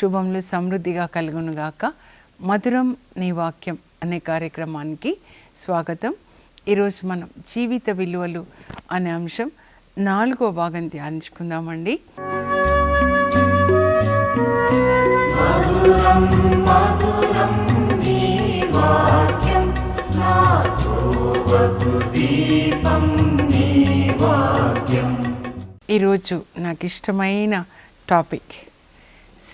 శుభములు సమృద్ధిగా కలుగునుగాక. మధురం నీ వాక్యం అనే కార్యక్రమానికి స్వాగతం. ఈరోజు మనం జీవిత విలువలు అనే అంశం నాలుగో భాగం ధ్యానించుకుందామండి. ఈరోజు నాకు ఇష్టమైన టాపిక్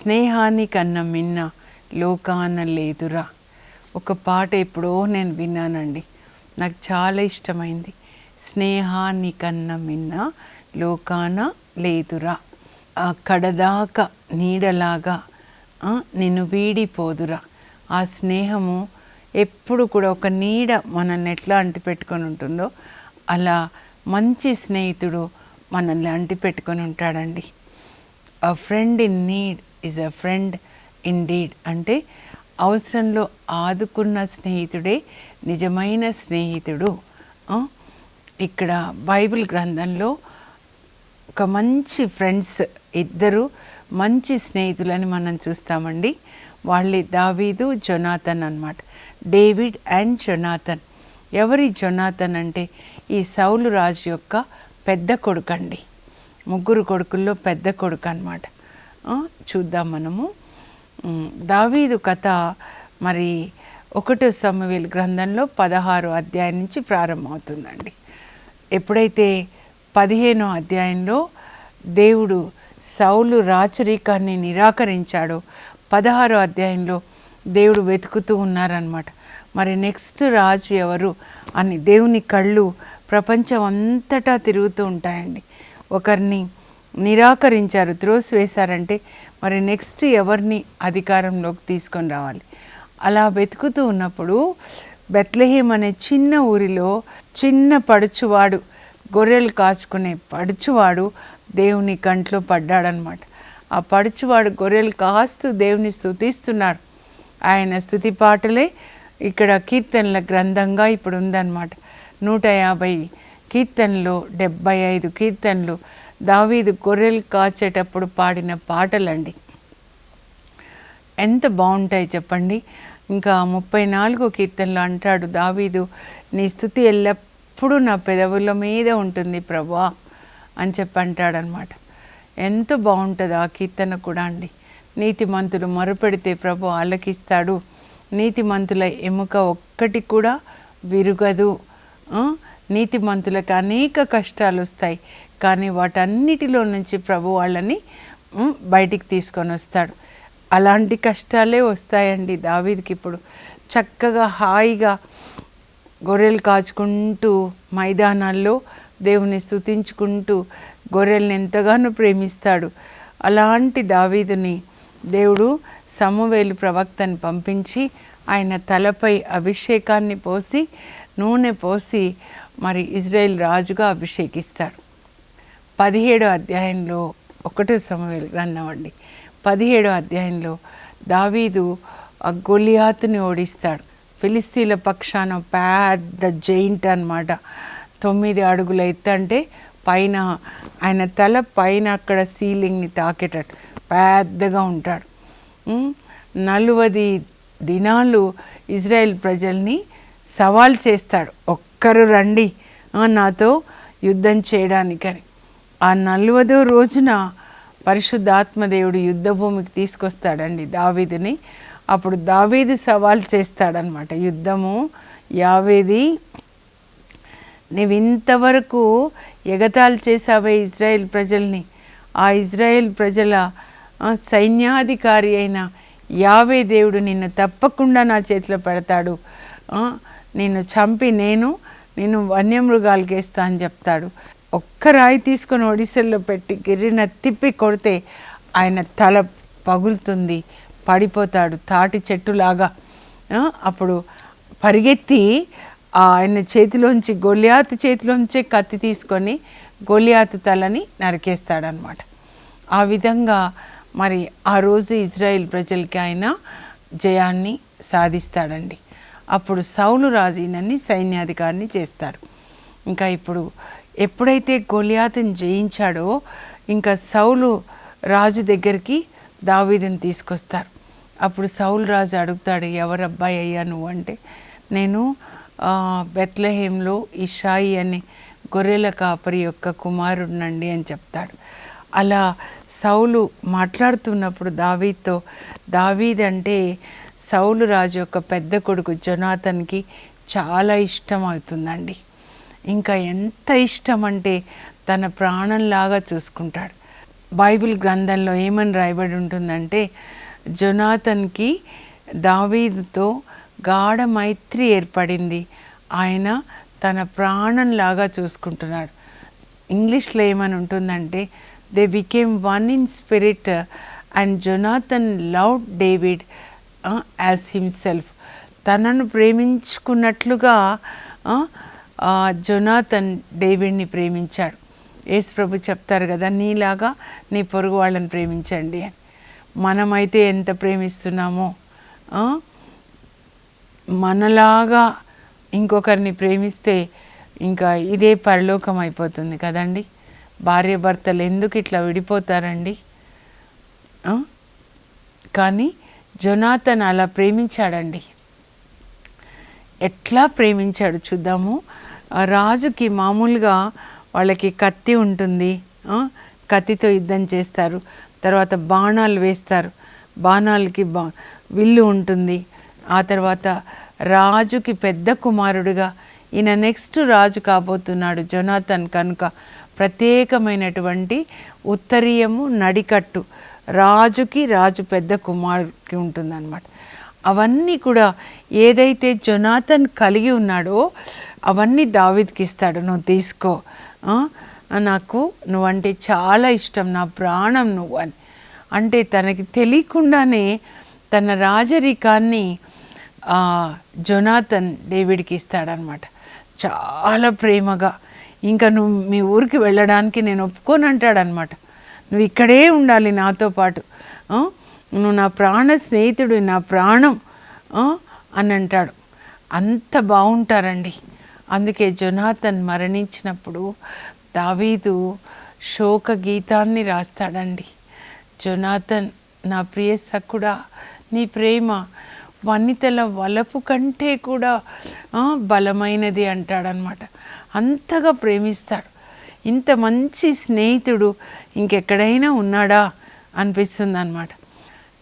స్నేహాన్ని కన్నా మిన్న లోకాన లేదురా. ఒక పాట ఎప్పుడో నేను విన్నానండి. నాకు చాలా ఇష్టమైంది. స్నేహాన్ని కన్నా మిన్న లోకాన లేదురా. ఆ కడదాకా నీడలాగా నిన్ను వీడిపోదురా. ఆ స్నేహము ఎప్పుడు కూడా ఒక నీడ మనల్ని ఎట్లా అంటిపెట్టుకొని ఉంటుందో అలా మంచి స్నేహితుడు మనల్ని అంటిపెట్టుకొని ఉంటాడండి. A friend in need is a friend in deed అంటే అవసరంలో ఆదుకున్న స్నేహితుడే నిజమైన స్నేహితుడు. ఇక్కడ బైబిల్ గ్రంథంలో ఒక మంచి ఫ్రెండ్స్ ఇద్దరు మంచి స్నేహితులని మనం చూస్తామండి. వాళ్ళే దావీదు జొనాథన్ అనమాట డేవిడ్ అండ్ జొనాథన్. ఎవరి జొనాథన్ అంటే ఈ సౌలు రాజు యొక్క పెద్ద కొడుకు అండి ముగ్గురు కొడుకుల్లో పెద్ద కొడుకు అనమాట చూద్దాం మనము. దావీదు కథ మరి ఒకటో సమవేలు గ్రంథంలో పదహారు అధ్యాయం నుంచి ప్రారంభమవుతుందండి. ఎప్పుడైతే పదిహేనో అధ్యాయంలో దేవుడు సౌలు రాచరికాన్ని నిరాకరించాడో పదహారో అధ్యాయంలో దేవుడు వెతుకుతూ ఉన్నారనమాట మరి నెక్స్ట్ రాజు ఎవరు అని దేవుని కళ్ళు ప్రపంచం అంతటా తిరుగుతూ ఉంటాయండి. ఒకరిని నిరాకరించారు త్రోసివేశారంటే మరి నెక్స్ట్ ఎవరిని అధికారంలోకి తీసుకొని రావాలి? అలా వెతుకుతూ ఉన్నప్పుడు బెత్లహీం అనే చిన్న ఊరిలో చిన్న పడుచువాడు గొర్రెలు కాచుకునే పడుచువాడు దేవుని కంట్లో పడ్డాడనమాట. ఆ పడుచువాడు గొర్రెలు కాస్తూ దేవుని స్థుతిస్తున్నాడు ఆయన స్తుతి పాటలే ఇక్కడ కీర్తనల గ్రంథంగా ఇప్పుడు ఉందన్నమాట నూట యాభై కీర్తనలు డెబ్బై ఐదు కీర్తనలు దావీదు గొర్రెలు కాచేటప్పుడు పాడిన పాటలండి. ఎంత బాగుంటాయి చెప్పండి. ఇంకా ముప్పై నాలుగో కీర్తనలో అంటాడు దావీదు నీ స్థుతి ఎల్లప్పుడూ నా పెదవుల మీద ఉంటుంది ప్రభా అని చెప్పి అంటాడనమాట. ఎంత బాగుంటుంది ఆ కీర్తన కూడా అండి. నీతిమంతుడు మొరపెడితే ప్రభు ఆలకిస్తాడు. నీతిమంతుల ఎముక ఒక్కటి కూడా విరుగదు. నీతిమంతులకు అనేక కష్టాలు వస్తాయి. కానీ వాటన్నిటిలో నుంచి ప్రభు వాళ్ళని బయటికి తీసుకొని వస్తాడు. అలాంటి కష్టాలే వస్తాయండి దావీదికి ఇప్పుడు. చక్కగా హాయిగా గొర్రెలు కాచుకుంటూ మైదానాల్లో దేవుని స్తుతించుకుంటూ గొర్రెల్ని ఎంతగానో ప్రేమిస్తాడు. అలాంటి దావీదుని దేవుడు సమవేలు ప్రవక్తని పంపించి ఆయన తలపై అభిషేకాన్ని పోసి నూనె పోసి మరి ఇజ్రాయెల్ రాజుగా అభిషేకిస్తాడు. పదిహేడో అధ్యాయంలో ఒకటో సమవేలు గ్రంథం అండి పదిహేడో అధ్యాయంలో దావీదు గొలియాతుని ఓడిస్తాడు. ఫిలిస్తీన్ల పక్షాన పెద్ద జైంట్ అన్నమాట. తొమ్మిది అడుగుల ఎత్తు అంటే పైన ఆయన తల పైన అక్కడ సీలింగ్ని తాకేటట్టు పెద్దగా ఉంటాడు. నలువది దినాలు ఇజ్రాయెల్ ప్రజల్ని సవాల్ చేస్తాడు. ఒక్కరు రండి నాతో యుద్ధం చేయడానికని. ఆ నలువదో రోజున పరిశుద్ధాత్మదేవుడు యుద్ధ భూమికి తీసుకొస్తాడండి దావీదిని. అప్పుడు దావీదు సవాల్ చేస్తాడనమాట యుద్ధము యావేది నువ్వు ఇంతవరకు ఎగతాళి చేసావే ఇజ్రాయెల్ ప్రజల్ని. ఆ ఇజ్రాయెల్ ప్రజల సైన్యాధికారి అయిన యావే దేవుడు నిన్ను తప్పకుండా నా చేతిలో పెడతాడు. నిన్ను చంపి నేను నేను వన్యమృగాలకేస్తా అని చెప్తాడు. ఒక్క రాయి తీసుకొని ఒడిశల్లో పెట్టి గిర్రిన తిప్పి కొడితే ఆయన తల పగులుతుంది పడిపోతాడు తాటి చెట్టులాగా. అప్పుడు పరిగెత్తి ఆయన చేతిలోంచి గొలియాతు చేతిలోంచే కత్తి తీసుకొని గొలియాతు తలని నరికేస్తాడనమాట. ఆ విధంగా మరి ఆ రోజు ఇజ్రాయిల్ ప్రజలకి ఆయన జయాన్ని సాధిస్తాడండి. అప్పుడు సౌలు రాజు ఈయనని సైన్యాధికారిని చేస్తాడు ఇంకా ఇప్పుడు ఎప్పుడైతే గొలియాతుని జయించాడో ఇంకా సౌలు రాజు దగ్గరికి దావీదుని తీసుకొస్తారు. అప్పుడు సౌలు రాజు అడుగుతాడు ఎవరు అబ్బాయి అయ్యా నువ్వు? అంటే నేను ఆ, బెత్లహేంలో ఇషాయి అనే గొర్రెల కాపరి యొక్క కుమారుడినండి అని చెప్తాడు. అలా సౌలు మాట్లాడుతున్నప్పుడు దావీద్తో దావీద్ అంటే సౌలు రాజు యొక్క పెద్ద కొడుకు జొనాథన్కి చాలా ఇష్టం అవుతుందండి. ఇంకా ఎంత ఇష్టం అంటే తన ప్రాణంలాగా చూసుకుంటాడు. బైబిల్ గ్రంథంలో ఏమని రాయబడి ఉంటుందంటే జొనాథన్కి దావీదుతో గాఢ మైత్రి ఏర్పడింది. ఆయన తన ప్రాణంలాగా చూసుకుంటున్నాడు. ఇంగ్లీష్లో ఏమని ఉంటుందంటే they became one in spirit and Jonathan love David as himself తనను ప్రేమించుకున్నట్లుగా uh, జొనాథన్ డేవిడ్ని ప్రేమించాడు. యేసు ప్రభు చెప్తారు కదా నీలాగా నీ పొరుగు వాళ్ళని ప్రేమించండి. అని మనమైతే ఎంత ప్రేమిస్తున్నామో మనలాగా ఇంకొకరిని ప్రేమిస్తే ఇంకా ఇదే పరలోకం అయిపోతుంది కదండి. భార్య భర్తలు ఎందుకు ఇట్లా విడిపోతారండి? కానీ జొనాథన్ అలా ప్రేమించాడండి. ఎట్లా ప్రేమించాడు చూద్దాము. రాజుకి మామూలుగా వాళ్ళకి కత్తి ఉంటుంది కత్తితో యుద్ధం చేస్తారు. తర్వాత బాణాలు వేస్తారు. బాణాలకి బా విల్లు ఉంటుంది. ఆ తర్వాత రాజుకి పెద్ద కుమారుడుగా ఈయన నెక్స్ట్ రాజు కాబోతున్నాడు జొనాథన్ కనుక. ప్రత్యేకమైనటువంటి ఉత్తరీయము నడికట్టు. రాజుకి రాజు పెద్ద కుమారుడికి ఉంటుందన్నమాట. అవన్నీ కూడా ఏదైతే జొనాథన్ కలిగి ఉన్నాడో అవన్నీ దావిద్కి ఇస్తాడు నువ్వు తీసుకో. నాకు నువ్వంటే చాలా ఇష్టం నా ప్రాణం నువ్వు అని. అంటే తనకి తెలియకుండానే తన రాజరికాన్ని జొనాథన్ డేవిడ్కి ఇస్తాడనమాట. చాలా ప్రేమగా. ఇంకా నువ్వు మీ ఊరికి వెళ్ళడానికి నేను ఒప్పుకొని అంటాడనమాట. నువ్వు ఇక్కడే ఉండాలి నాతో పాటు. నువ్వు నా ప్రాణ స్నేహితుడు నా ప్రాణం. అని అంటాడు. అంత బాగుంటారండి. అందుకే జొనాథన్ మరణించినప్పుడు దావీదు శోక గీతాన్ని రాస్తాడండి. జొనాథన్ నా ప్రియ సక్కుడా నీ ప్రేమ వనితల వలపు కంటే కూడా బలమైనది అంటాడనమాట. అంతగా ప్రేమిస్తాడు. ఇంత మంచి స్నేహితుడు ఇంకెక్కడైనా ఉన్నాడా అనిపిస్తుంది అనమాట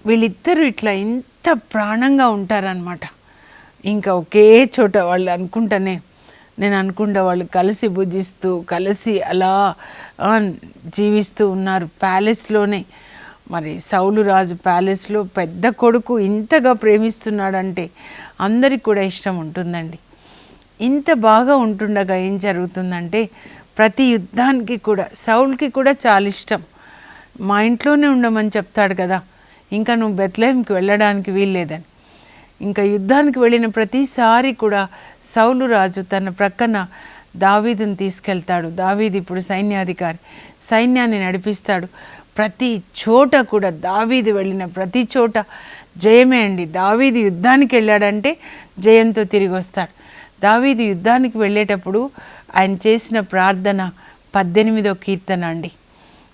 వీళ్ళిద్దరూ ఇట్లా ఇంత ప్రాణంగా ఉంటారనమాట. ఇంకా ఒకే చోట వాళ్ళు అనుకుంటానే నేను అనుకుంటా వాళ్ళు కలిసి భుజిస్తూ కలిసి అలా జీవిస్తూ ఉన్నారు. ప్యాలెస్లోనే మరి సౌలు రాజు ప్యాలెస్లో పెద్ద కొడుకు ఇంతగా ప్రేమిస్తున్నాడంటే అందరికి కూడా ఇష్టం ఉంటుందండి. ఇంత బాగా ఉంటుండగా ఏం జరుగుతుందంటే ప్రతి యుద్ధానికి కూడా సౌల్కి కూడా చాలా ఇష్టం. మా ఇంట్లోనే ఉండమని చెప్తాడు కదా. ఇంకా నువ్వు బెత్లహేంకి వెళ్ళడానికి వీల్లేదని. ఇంకా యుద్ధానికి వెళ్ళిన ప్రతిసారి కూడా సౌలు రాజు తన ప్రక్కన దావీదుని తీసుకెళ్తాడు. దావీదు ఇప్పుడు సైన్యాధికారి. సైన్యాన్ని నడిపిస్తాడు. ప్రతి చోట కూడా దావీదు వెళ్ళిన ప్రతి చోట జయమే అండి. దావీది యుద్ధానికి వెళ్ళాడంటే జయంతో తిరిగి వస్తాడు. దావీది యుద్ధానికి వెళ్ళేటప్పుడు ఆయన చేసిన ప్రార్థన పద్దెనిమిదో కీర్తన అండి.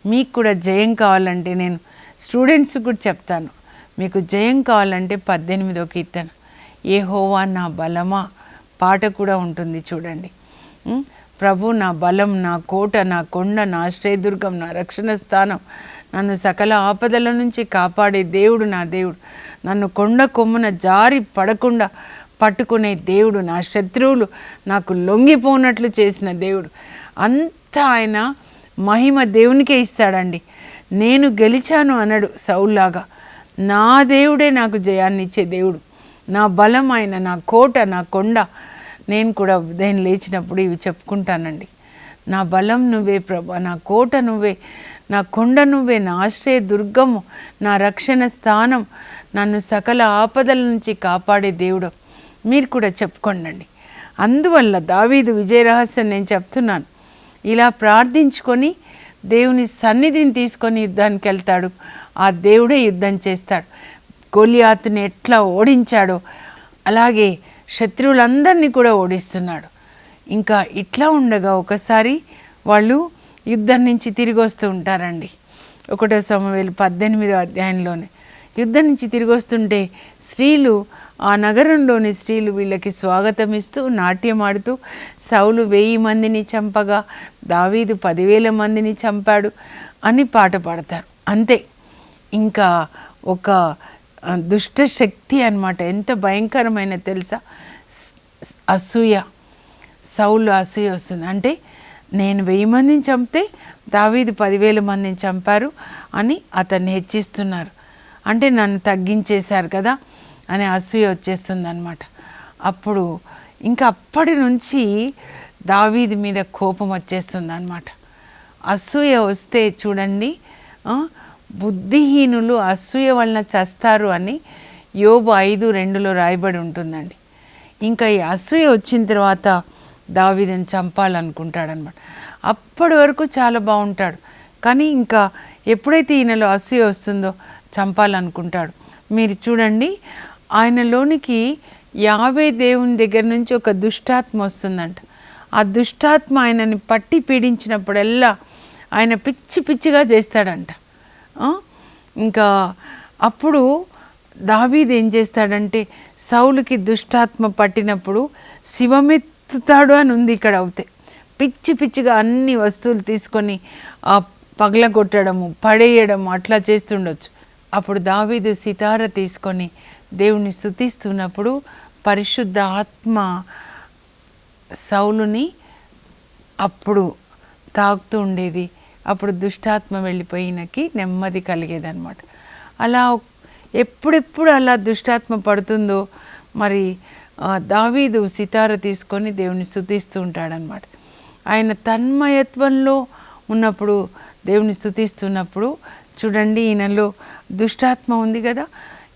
మీకు కూడా జయం కావాలంటే నేను స్టూడెంట్స్కి కూడా చెప్తాను. మీకు జయం కావాలంటే పద్దెనిమిదో కీర్తన ఏ హోవా నా బలమా? పాట కూడా ఉంటుంది చూడండి. ప్రభు నా బలం నా కోట నా కొండ నా ఆశ్రయదుర్గం నా రక్షణ స్థానం. నన్ను సకల ఆపదల నుంచి కాపాడే దేవుడు నా దేవుడు. నన్ను కొండ కొమ్మున జారి పడకుండా పట్టుకునే దేవుడు నా శత్రువులు. నాకు లొంగిపోనట్లు చేసిన దేవుడు. అంతా ఆయన మహిమ దేవునికే ఇస్తాడండి. నేను గెలిచాను అనడు సౌల్లాగా. నా దేవుడే నాకు జయాన్ని ఇచ్చే దేవుడు. నా బలం ఆయన నా కోట నా కొండ. నేను కూడా ఉదయం లేచినప్పుడు ఇవి చెప్పుకుంటానండి. నా బలం నువ్వే ప్రభా నా కోట నువ్వే నా కొండ నువ్వే నా ఆశ్రయ దుర్గము నా రక్షణ స్థానం నన్ను సకల ఆపదల నుంచి కాపాడే దేవుడు. మీరు కూడా చెప్పుకోండి అందువల్ల దావీదు విజయ రహస్యం నేను చెప్తున్నాను. ఇలా ప్రార్థించుకొని దేవుని సన్నిధిని తీసుకొని యుద్ధానికి వెళ్తాడు. ఆ దేవుడే యుద్ధం చేస్తాడు. గోలియాతుని ఎట్లా ఓడించాడో అలాగే శత్రువులందరినీ కూడా ఓడిస్తున్నాడు. ఇంకా ఇట్లా ఉండగా ఒకసారి వాళ్ళు యుద్ధం నుంచి తిరిగి వస్తూ ఉంటారండి. ఒకటో సమవేలు పద్దెనిమిదో అధ్యాయంలోనే. యుద్ధం నుంచి తిరిగి వస్తుంటే స్త్రీలు ఆ నగరంలోని స్త్రీలు వీళ్ళకి స్వాగతం ఇస్తూ నాట్యం ఆడుతూ సౌలు వెయ్యి మందిని చంపగా దావీదు పదివేల మందిని చంపాడు అని పాట పాడతారు. అంతే. ఇంకా ఒక దుష్ట శక్తి అన్నమాట. ఎంత భయంకరమైన తెలుసా? అసూయ. సౌలు అసూయ వస్తుంది. అంటే నేను వెయ్యి మందిని చంపితే దావీది పదివేల మందిని చంపారు అని అతన్ని హెచ్చిస్తున్నారు. అంటే నన్ను తగ్గించేశారు కదా అని అసూయ వచ్చేస్తుంది అనమాట అప్పుడు ఇంకా అప్పటి నుంచి దావీది మీద కోపం వచ్చేస్తుంది అనమాట అసూయ వస్తే చూడండి బుద్ధిహీనులు అసూయ వలన చస్తారు అని యోబు ఐదు రెండులో రాయబడి ఉంటుందండి. ఇంకా ఈ అసూయ వచ్చిన తర్వాత దావీదని చంపాలనుకుంటాడనమాట అప్పటి వరకు చాలా బాగుంటాడు. కానీ ఇంకా ఎప్పుడైతే ఈయనలో అసూయ వస్తుందో చంపాలనుకుంటాడు. మీరు చూడండి ఆయనలోనికి యాభై దేవుని దగ్గర నుంచి ఒక దుష్టాత్మ వస్తుందంట. ఆ దుష్టాత్మ ఆయనని పట్టి పీడించినప్పుడల్లా ఆయన పిచ్చి పిచ్చిగా చేస్తాడంట. ఇంకా అప్పుడు దావీద్ ఏం చేస్తాడంటే సౌలుకి దుష్టాత్మ పట్టినప్పుడు శివమెత్తుతాడు అని ఉంది ఇక్కడ అవుతే. పిచ్చి పిచ్చిగా అన్ని వస్తువులు తీసుకొని ఆ పగలగొట్టడము పడేయడము అట్లా చేస్తుండొచ్చు. అప్పుడు దావీదు సితార తీసుకొని దేవుని స్థుతిస్తున్నప్పుడు పరిశుద్ధ ఆత్మ సౌలుని అప్పుడు తాకుతూ ఉండేది. అప్పుడు దుష్టాత్మ వెళ్ళిపోయినకి నెమ్మది కలిగేదనమాట అలా ఎప్పుడెప్పుడు అలా దుష్టాత్మ పడుతుందో మరి దావీదు సితార తీసుకొని దేవుని స్థుతిస్తూ ఉంటాడనమాట ఆయన తన్మయత్వంలో ఉన్నప్పుడు దేవుని స్థుతిస్తున్నప్పుడు చూడండి ఈయనలో దుష్టాత్మ ఉంది కదా.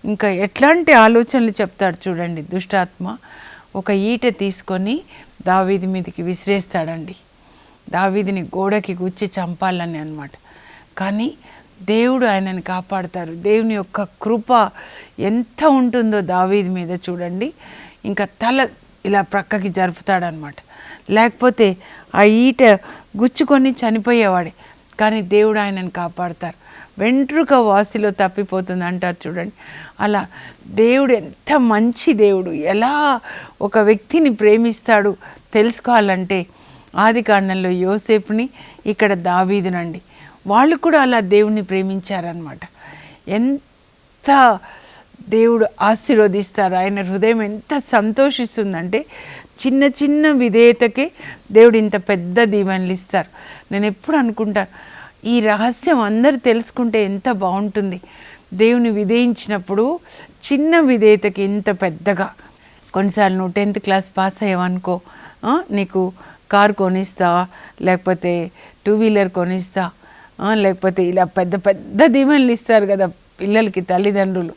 ఇంకా ఎట్లాంటి ఆలోచనలు చెప్తాడు చూడండి దుష్టాత్మ. ఒక ఈట తీసుకొని దావీది మీదకి విసిరేస్తాడండి. దావీదిని గోడకి గుచ్చి చంపాలని అనమాట కానీ దేవుడు ఆయనని కాపాడతారు. దేవుని యొక్క కృప ఎంత ఉంటుందో దావీది మీద చూడండి. ఇంకా తల ఇలా ప్రక్కకి జరుపుతాడనమాట లేకపోతే ఆ ఈట గుచ్చుకొని చనిపోయేవాడే. కానీ దేవుడు ఆయనను కాపాడతారు. వెంట్రుక వాసిలో తప్పిపోతుంది అంటారు చూడండి. అలా దేవుడు ఎంత మంచి దేవుడు. ఎలా ఒక వ్యక్తిని ప్రేమిస్తాడు తెలుసుకోవాలంటే ఆది కాండంలో యోసేపుని ఇక్కడ దావీదునండి. వాళ్ళు కూడా అలా దేవుణ్ణి ప్రేమించారనమాట ఎంత దేవుడు ఆశీర్వదిస్తారు ఆయన హృదయం ఎంత సంతోషిస్తుందంటే చిన్న చిన్న విధేయతకే దేవుడు ఇంత పెద్ద దీవెనలు ఇస్తారు. నేను ఎప్పుడు అనుకుంటాను ఈ రహస్యం అందరు తెలుసుకుంటే ఎంత బాగుంటుంది. దేవుని విధేయించినప్పుడు చిన్న విధేయతకి ఇంత పెద్దగా. కొన్నిసార్లు నువ్వు టెన్త్ క్లాస్ పాస్ అయ్యావనుకో నీకు కార్ కొనిస్తా లేకపోతే టూ వీలర్ కొనిస్తా లేకపోతే ఇలా పెద్ద పెద్ద దీవెనలు ఇస్తారు కదా పిల్లలకి తల్లిదండ్రులు.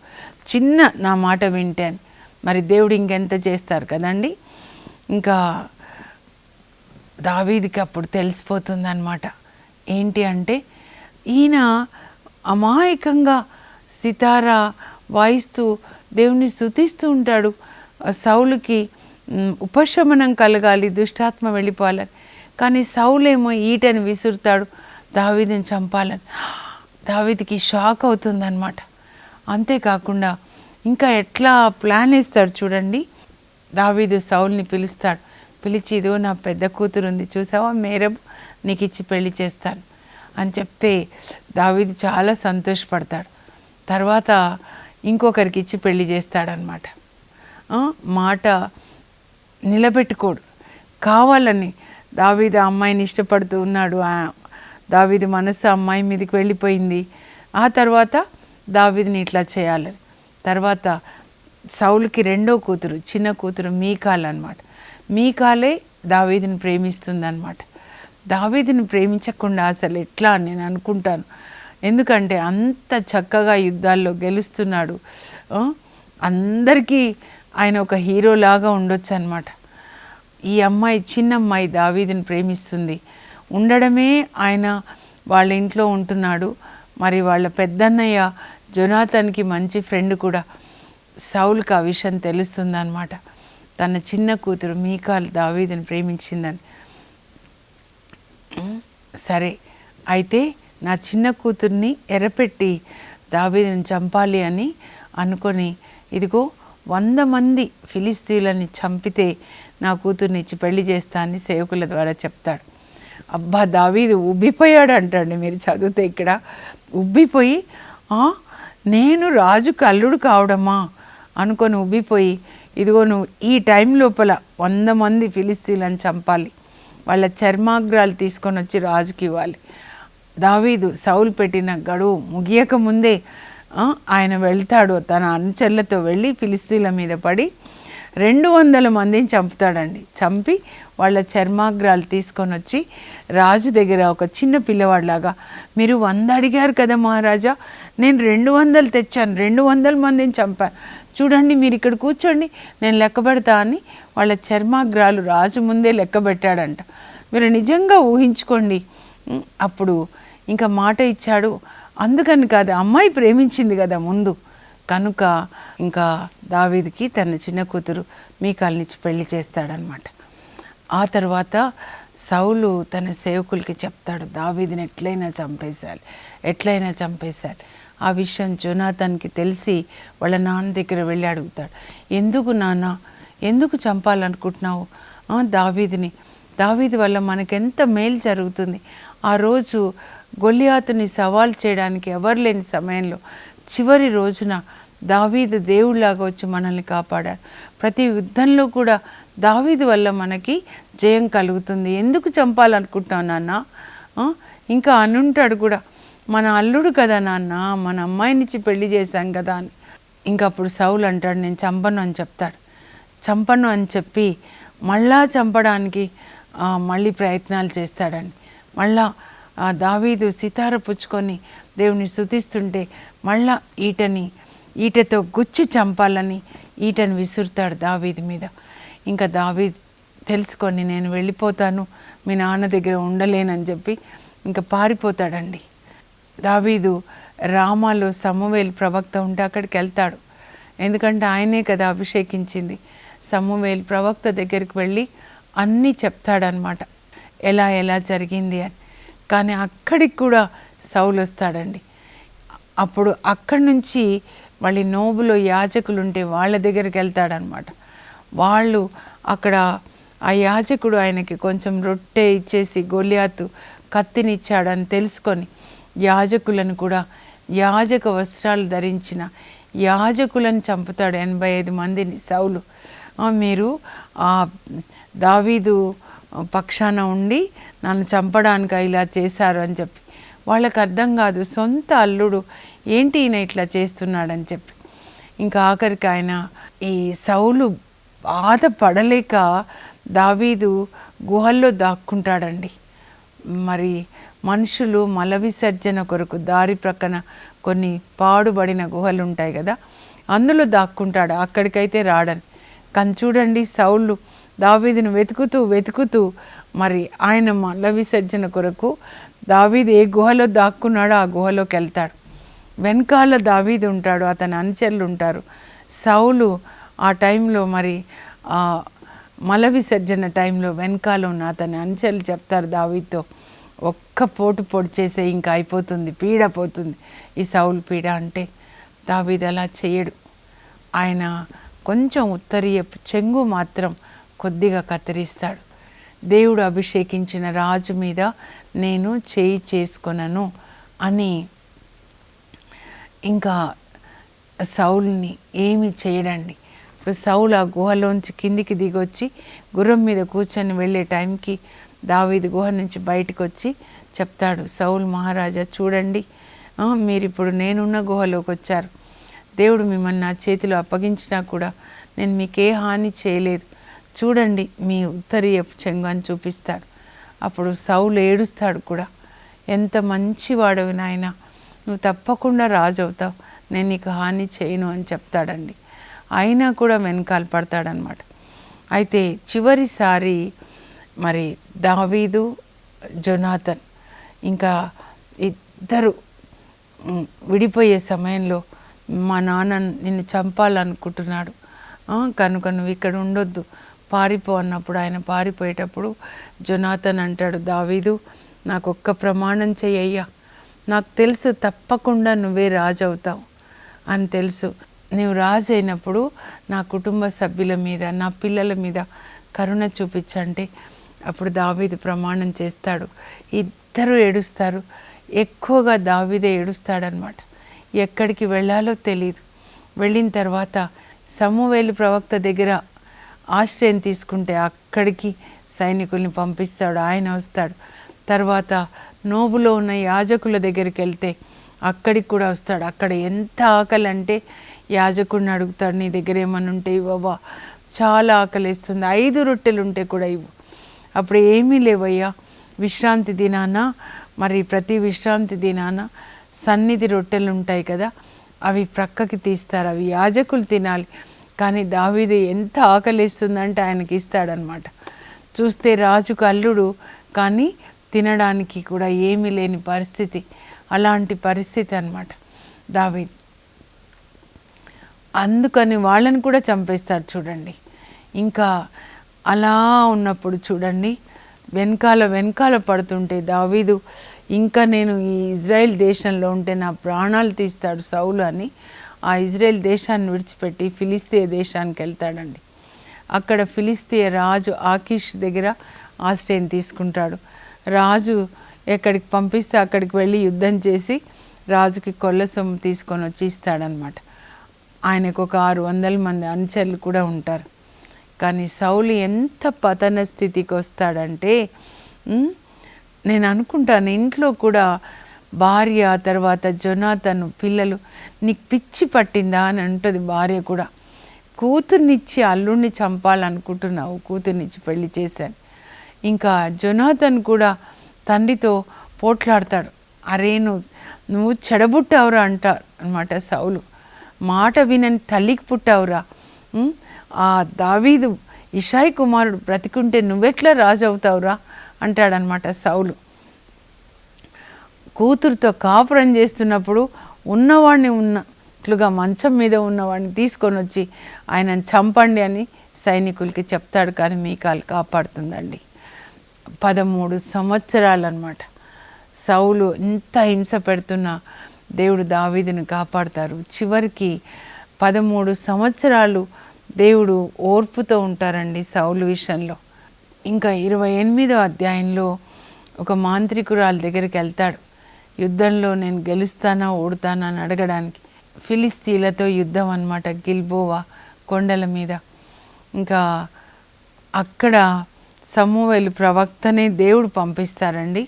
చిన్న నా మాట వింటే మరి దేవుడు ఇంకెంత చేస్తారు కదండి? ఇంకా దావీదికి అప్పుడు తెలిసిపోతుంది అనమాట ఏంటి అంటే ఈయన అమాయకంగా సితారా వాయిస్తూ దేవుణ్ణి స్థుతిస్తూ ఉంటాడు. సౌలుకి ఉపశమనం కలగాలి దుష్టాత్మ వెళ్ళిపోవాలని కానీ సౌలేమో ఈటని విసురుతాడు దావీదిని చంపాలని. దావీదికి షాక్ అవుతుందన్నమాట. అంతేకాకుండా ఇంకా ఎట్లా ప్లాన్ వేస్తాడు చూడండి. దావీదు సౌల్ని పిలుస్తాడు. పిలిచి ఇదో నా పెద్ద కూతురు ఉంది చూసావా మేరబ్? నీకు ఇచ్చి పెళ్ళి చేస్తాను. అని చెప్తే దావీదు చాలా సంతోషపడతాడు. తర్వాత ఇంకొకరికి ఇచ్చి పెళ్ళి చేస్తాడనమాట మాట నిలబెట్టుకోడు. కావాలని దావీది అమ్మాయిని ఇష్టపడుతూ ఉన్నాడు. దావీది మనసు అమ్మాయి మీదకి వెళ్ళిపోయింది. ఆ తర్వాత దావీదిని ఇట్లా చేయాలని తర్వాత సౌలుకి రెండో కూతురు చిన్న కూతురు మీకాల్ అనమాట మీకాలే దావీదిని ప్రేమిస్తుంది అనమాట ప్రేమించకుండా అసలు ఎట్లా అని నేను అనుకుంటాను. ఎందుకంటే అంత చక్కగా యుద్ధాల్లో గెలుస్తున్నాడు. అందరికీ ఆయన ఒక హీరోలాగా ఉండొచ్చు అనమాట ఈ అమ్మాయి చిన్న అమ్మాయి దావీదుని ప్రేమిస్తుంది. ఉండడమే ఆయన వాళ్ళ ఇంట్లో ఉంటున్నాడు. మరి వాళ్ళ పెద్దన్నయ్య జొనాథన్కి మంచి ఫ్రెండ్ కూడా. సౌల్కి ఆ విషయం తెలుస్తుంది అనమాట తన చిన్న కూతురు మీకాల్ దావీదుని ప్రేమించిందని. సరే. అయితే నా చిన్న కూతుర్ని ఎర్రపెట్టి దావీదుని చంపాలి అని అనుకొని ఇదిగో వంద మంది ఫిలిస్తీన్లని చంపితే నా కూతుర్ని ఇచ్చి పెళ్ళి చేస్తా అని సేవకుల ద్వారా చెప్తాడు. అబ్బా దావీదు ఉబ్బిపోయాడు అంటండి. మీరు చదివితే ఇక్కడ ఉబ్బిపోయి "ఆ, నేను రాజుకు అల్లుడు కావడమా? అనుకొని ఉబ్బిపోయి ఇదిగో నువ్వు ఈ టైం లోపల వంద మంది ఫిలిస్తీన్లను చంపాలి. వాళ్ళ చర్మాగ్రాలు తీసుకొని వచ్చి రాజుకి ఇవ్వాలి. దావీదు సౌలు పెట్టిన గడువు ముగియక ముందే ఆయన వెళ్తాడు తన అనుచరులతో వెళ్ళి ఫిలిస్తీన్ల మీద పడి రెండు వందల మందిని చంపుతాడండి. చంపి వాళ్ళ చర్మాగ్రాలు తీసుకొని వచ్చి రాజు దగ్గర ఒక చిన్న పిల్లవాడిలాగా మీరు వంద అడిగారు కదా మహారాజా నేను రెండు వందలు తెచ్చాను రెండు వందల మందిని చంపాను. చూడండి మీరు ఇక్కడ కూర్చోండి నేను లెక్క పెడతా అని వాళ్ళ చర్మాగ్రాలు రాజు ముందే లెక్క పెట్టాడంట. మీరు నిజంగా ఊహించుకోండి. అప్పుడు ఇంకా మాట ఇచ్చాడు అందుకని కాదు అమ్మాయి ప్రేమించింది కదా ముందు. కనుక ఇంకా దావీదికి తన చిన్న కూతురు మీకాల్నిచ్చి పెళ్ళి చేస్తాడనమాట. ఆ తర్వాత సౌలు తన సేవకులకి చెప్తాడు దావీదిని ఎట్లయినా చంపేశాలి ఎట్లయినా చంపేశాలి. ఆ విషయం జోనాథన్కి తెలిసి వాళ్ళ నాన్న దగ్గర వెళ్ళి అడుగుతాడు ఎందుకు నాన్న ఎందుకు చంపాలనుకుంటున్నావు? దావీదిని దావీది వల్ల మనకెంత మేలు జరుగుతుంది? ఆ రోజు గొల్లియాతుని సవాల్ చేయడానికి ఎవరు లేని సమయంలో చివరి రోజున దావీదు దేవుళ్ళలాగా వచ్చి మనల్ని కాపాడారు. ప్రతి యుద్ధంలో కూడా దావీదు వల్ల మనకి జయం కలుగుతుంది. ఎందుకు చంపాలనుకుంటాం నాన్న? ఇంకా అనుంటాడు కూడా. మన అల్లుడు కదా నాన్న? మన అమ్మాయినిచ్చి పెళ్ళి చేశాం కదా అని. ఇంకా అప్పుడు సౌలు అంటాడు నేను చంపను అని చెప్తాడు. చంపను అని చెప్పి మళ్ళా చంపడానికి మళ్ళీ ప్రయత్నాలు చేస్తాడని. మళ్ళా ఆ దావీదు సితార పుచ్చుకొని దేవుని శుతిస్తుంటే మళ్ళా ఈటని ఈటతో గుచ్చి చంపాలని ఈటని విసురుతాడు దావీది మీద. ఇంకా దావీద్ తెలుసుకొని నేను వెళ్ళిపోతాను మీ నాన్న దగ్గర ఉండలేనని చెప్పి ఇంకా పారిపోతాడండి. దావీదు రామాలో సమూవేలు ప్రవక్త ఉంటే అక్కడికి వెళ్తాడు. ఎందుకంటే ఆయనే కదా అభిషేకించింది. సమూవేలు ప్రవక్త దగ్గరికి వెళ్ళి అన్నీ చెప్తాడనమాట ఎలా ఎలా జరిగింది అని. కానీ అక్కడికి కూడా సౌలు వస్తాడండి. అప్పుడు అక్కడి నుంచి మళ్ళీ నోబులో యాజకులు ఉంటే వాళ్ళ దగ్గరికి వెళ్తాడనమాట. వాళ్ళు అక్కడ ఆ యాజకుడు ఆయనకి కొంచెం రొట్టె ఇచ్చేసి గొలియాతు కత్తినిచ్చాడని తెలుసుకొని యాజకులను కూడా యాజక వస్త్రాలు ధరించిన యాజకులను చంపుతాడు ఎనభై ఐదు మందిని సౌలు. మీరు ఆ దావీదు పక్షాన ఉండి నన్ను చంపడానికి ఇలా చేశారు అని చెప్పి. వాళ్ళకి అర్థం కాదు సొంత అల్లుడు ఏంటి ఈయన ఇట్లా చేస్తున్నాడని చెప్పి. ఇంకా ఆఖరికి ఆయన ఈ సౌలు బాధపడలేక దావీదు గుహల్లో దాక్కుంటాడండి. మరి మనుషులు మల విసర్జన కొరకు దారి ప్రక్కన కొన్ని పాడుబడిన గుహలు ఉంటాయి కదా అందులో దాక్కుంటాడు. అక్కడికైతే రాడని. కానీ చూడండి సౌలు దావీదును వెతుకుతూ వెతుకుతూ మరి ఆయన మల విసర్జన కొరకు దావీదు ఏ గుహలో దాక్కున్నాడో ఆ గుహలోకి వెళ్తాడు. వెనకాల దావీదు ఉంటాడు అతని అనుచరులు ఉంటారు. సౌలు ఆ టైంలో మరి మల విసర్జన టైంలో వెనకాల ఉన్న అతని అనుచరులు చెప్తారు దావీతో ఒక్క పోటు పొడి చేసే ఇంకా అయిపోతుంది పీడ పోతుంది. ఈ సౌలు పీడ అంటే దావీద్ అలా చేయడు. ఆయన కొంచెం ఉత్తరీయ చెంగు మాత్రం కొద్దిగా కత్తిరిస్తాడు. దేవుడు అభిషేకించిన రాజు మీద నేను చేయి చేసుకొనను అని ఇంకా సౌల్ని ఏమి చేయడండి. ఇప్పుడు సౌలు ఆ గుహలోంచి కిందికి దిగొచ్చి గుర్రం మీద కూర్చొని వెళ్ళే టైంకి దావీది గుహ నుంచి బయటకు వచ్చి చెప్తాడు సౌల్ మహారాజా చూడండి మీరు ఇప్పుడు నేనున్న గుహలోకి వచ్చారు. దేవుడు మిమ్మల్ని నా చేతిలో అప్పగించినా కూడా నేను మీకే హాని చేయలేదు. చూడండి మీ ఉత్తరీయపు చెంగు అని చూపిస్తాడు. అప్పుడు సౌలు ఏడుస్తాడు కూడా. ఎంత మంచివాడవి నాయన. నువ్వు తప్పకుండా రాజు అవుతావు నేను నీకు హాని చేయను అని చెప్తాడండి. అయినా కూడా వెనకాల పడతాడనమాట అయితే చివరిసారి మరి దావీదు జొనాథన్ ఇంకా ఇద్దరు విడిపోయే సమయంలో మా నాన్న నిన్ను చంపాలనుకుంటున్నాడు. కనుక నువ్వు ఇక్కడ ఉండొద్దు. పారిపో అన్నప్పుడు ఆయన పారిపోయేటప్పుడు జొనాథన్ అంటాడు దావీదు నాకు ఒక్క ప్రమాణం చెయ్యయ్యా. నాకు తెలుసు తప్పకుండా నువ్వే రాజు అవుతావు అని తెలుసు. నువ్వు రాజు అయినప్పుడు నా కుటుంబ సభ్యుల మీద నా పిల్లల మీద కరుణ చూపించంటే అప్పుడు దావీదు ప్రమాణం చేస్తాడు. ఇద్దరు ఏడుస్తారు. ఎక్కువగా దావీదే ఏడుస్తాడనమాట ఎక్కడికి వెళ్ళాలో తెలియదు వెళ్ళిన తర్వాత సమూవేలు ప్రవక్త దగ్గర ఆశ్రయం తీసుకుంటే అక్కడికి సైనికుల్ని పంపిస్తాడు ఆయన వస్తాడు. తర్వాత నోబులో ఉన్న యాజకుల దగ్గరికి వెళ్తే అక్కడికి కూడా వస్తాడు. అక్కడ ఎంత ఆకలి అంటే యాజకుడిని అడుగుతాడు నీ దగ్గర ఏమన్నా ఉంటే ఇవ్వవా? చాలా ఆకలి ఇస్తుంది ఐదు రొట్టెలు ఉంటే కూడా ఇవ్వు. అప్పుడు ఏమీ లేవయ్యా. విశ్రాంతి దినాన మరి ప్రతి విశ్రాంతి దినాన సన్నిధి రొట్టెలు ఉంటాయి కదా అవి ప్రక్కకి తీస్తారు. అవి యాజకులు తినాలి. కానీ దావీదు ఎంత ఆకలిస్తుందంటే ఆయనకి ఇస్తాడనమాట. చూస్తే రాజుకు అల్లుడు కానీ తినడానికి కూడా ఏమీ లేని పరిస్థితి అలాంటి పరిస్థితి అన్నమాట దావీద్. అందుకని వాళ్ళని కూడా చంపేస్తారు చూడండి. ఇంకా అలా ఉన్నప్పుడు చూడండి వెనకాల వెనకాల పడుతుంటే దావీదు ఇంకా నేను ఈ ఇజ్రాయెల్ దేశంలో ఉంటే నా ప్రాణాలు తీస్తాడు సౌలు అని ఆ ఇజ్రాయెల్ దేశాన్ని విడిచిపెట్టి ఫిలిస్తీయ దేశానికి వెళ్తాడండి. అక్కడ ఫిలిస్తీయ రాజు ఆకీష్ దగ్గర ఆశ్రయం తీసుకుంటాడు. రాజు ఎక్కడికి పంపిస్తే అక్కడికి వెళ్ళి యుద్ధం చేసి రాజుకి కొల్ల సొమ్ము తీసుకొని వచ్చి ఇస్తాడనమాట ఆయనకు ఒక ఆరు వందల మంది అనుచరులు కూడా ఉంటారు. కానీ సౌలు ఎంత పతన స్థితికి వస్తాడంటే నేను అనుకుంటాను ఇంట్లో కూడా భార్య తర్వాత జొనాతను పిల్లలు. నీకు పిచ్చి పట్టిందా అని అంటుంది భార్య కూడా. కూతుర్నిచ్చి అల్లుడిని చంపాలనుకుంటున్నావు కూతుర్నిచ్చి పెళ్ళి చేశాను. ఇంకా జొనాథన్ కూడా తండ్రితో పోట్లాడతాడు. అరే నువ్వు నువ్వు చెడబుట్టావురా అంటారు అనమాట సౌలు. మాట వినని తల్లికి పుట్టావురా. ఆ దావీదు ఇషాయి కుమారుడు బ్రతికుంటే నువ్వెట్లా రాజు అవుతావురా అంటాడనమాట సౌలు. కూతురుతో కాపురం చేస్తున్నప్పుడు ఉన్నవాడిని ఉన్నట్లుగా మంచం మీద ఉన్నవాడిని తీసుకొని వచ్చి ఆయనను చంపండి అని సైనికులకి చెప్తాడు కానీ మీకాలు కాపాడుతుందండి. పదమూడు సంవత్సరాలు అనమాట సౌలు ఎంత హింస పెడుతున్నా దేవుడు దావీదిని కాపాడతారు. చివరికి పదమూడు సంవత్సరాలు దేవుడు ఓర్పుతో ఉంటారండి సౌలు విషయంలో. ఇంకా ఇరవై ఎనిమిదో అధ్యాయంలో ఒక మాంత్రికురాల దగ్గరికి వెళ్తాడు. యుద్ధంలో నేను గెలుస్తానా ఓడుతానా అని అడగడానికి ఫిలిస్తీన్లతో యుద్ధం అనమాట గిల్బోవా కొండల మీద. ఇంకా అక్కడ సమూవేలు ప్రవక్తనే దేవుడు పంపిస్తారండి.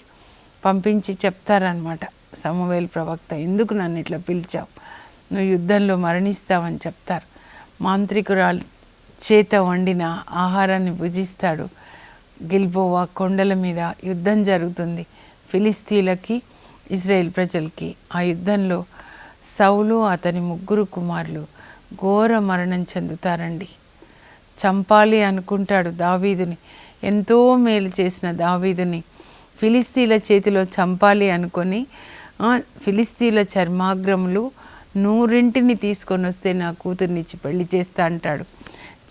పంపించి చెప్తారనమాట సమూవేలు ప్రవక్త. ఎందుకు నన్ను ఇట్లా పిలిచావు? నువ్వు యుద్ధంలో మరణిస్తావని చెప్తారు. మాంత్రికురాలు చేత వండిన ఆహారాన్ని భుజిస్తాడు. గిల్బోవా కొండల మీద యుద్ధం జరుగుతుంది. ఫిలిస్తీన్లకి ఇజ్రాయెల్ ప్రజలకి ఆ యుద్ధంలో సౌలు అతని ముగ్గురు కుమారులు ఘోర మరణం చెందుతారండి. చంపాలి అనుకుంటాడు దావీదుని. ఎంతో మేలు చేసిన దావీదుని ఫిలిస్తీన్ల చేతిలో చంపాలి అనుకొని ఫిలిస్తీల ఫిలిస్తీన్ల చర్మాగ్రములు నూరింటిని తీసుకొని వస్తే నా కూతుర్నిచ్చి పెళ్ళి చేస్తా అంటాడు.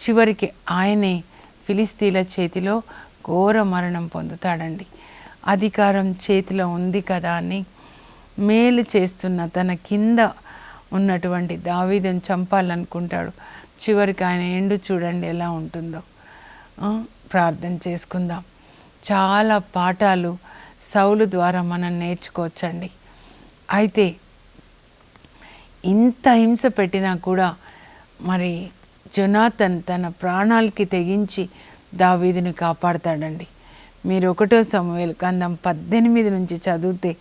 చివరికి ఆయనే ఫిలిస్తీన్ల చేతిలో ఘోర మరణం పొందుతాడండి. అధికారం చేతిలో ఉంది కదా అని మేలు చేస్తున్న తన కింద ఉన్నటువంటి దావీదుని చంపాలనుకుంటాడు. చివరికి ఆయన ఎండు చూడండి ఎలా ఉంటుందో. ప్రార్థన చేసుకుందాం. చాలా పాఠాలు సౌలు ద్వారా మనం నేర్చుకోవచ్చండి. అయితే ఇంత హింస పెట్టినా కూడా మరి జొనాథన్ తన ప్రాణాలకి తెగించి దావీదిని కాపాడతాడండి. మీరు ఒకటో సమూహలు గ్రంథం పద్దెనిమిది నుంచి చదివితే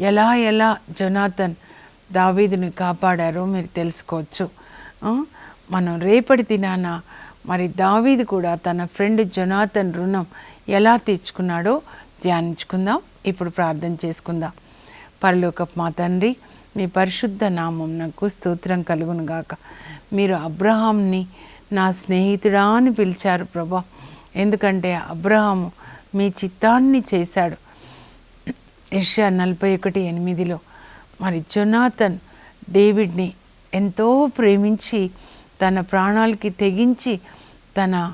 ఎలా ఎలా జొనాథన్ దావీదుని కాపాడారో మీరు తెలుసుకోవచ్చు. మనం రేపటి దినాన మరి దావీది కూడా తన ఫ్రెండ్ జొనాథన్ రుణం ఎలా తీర్చుకున్నాడో ధ్యానించుకుందాం. ఇప్పుడు ప్రార్థన చేసుకుందాం. పరలోకపు మా తండ్రి మీ పరిశుద్ధ నామం నాకు స్తోత్రం కలుగును గాక. మీరు అబ్రహాంని నా స్నేహితుడా అని పిలిచారు ప్రభా. ఎందుకంటే అబ్రహాము మీ చిత్తాన్ని చేశాడు. యెషయా నలభై ఒకటి ఎనిమిదిలో మరి జొనాథన్ డేవిడ్ని ఎంతో ప్రేమించి తన ప్రాణాలకి తెగించి తన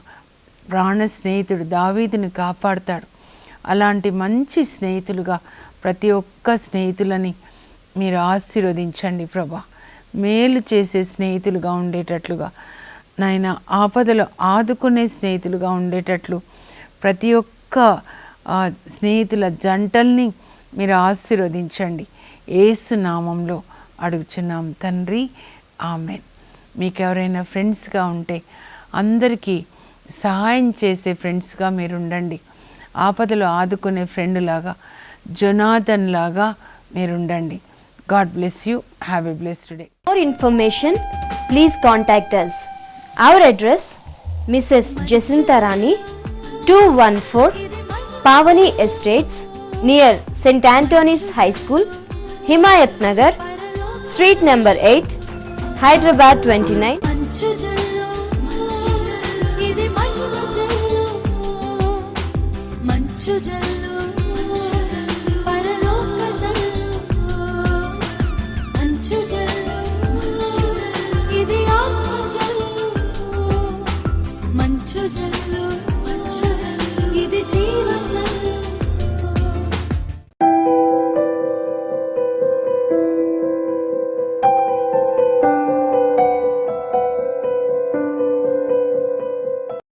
ప్రాణ స్నేహితుడు దావీదుని కాపాడుతాడు. అలాంటి మంచి స్నేహితులుగా ప్రతి ఒక్క స్నేహితులని మీరు ఆశీర్వదించండి ప్రభా. మేలు చేసే స్నేహితులుగా ఉండేటట్లుగా నాయన ఆపదలు ఆదుకునే స్నేహితులుగా ఉండేటట్లు ప్రతి ఒక్క ఆ, స్నేహితుల జంటల్ని మీరు ఆశీర్వదించండి. ఏసు నామంలో అడుగుచున్నాం తండ్రి. ఆమె మీకు ఎవరైనా ఫ్రెండ్స్గా ఉంటే అందరికీ సహాయం చేసే ఫ్రెండ్స్గా మీరు ఉండండి ఆపదలు ఆదుకునే ఫ్రెండ్ లాగా జొనాథన్ లాగా మీరు ఉండండి God bless you. Have a blessed day. For information please contact us Our address Mrs Jacinta two one four Pavani estates near Saint Antony's high school Himayat Nagar street number eight Hyderabad twenty nine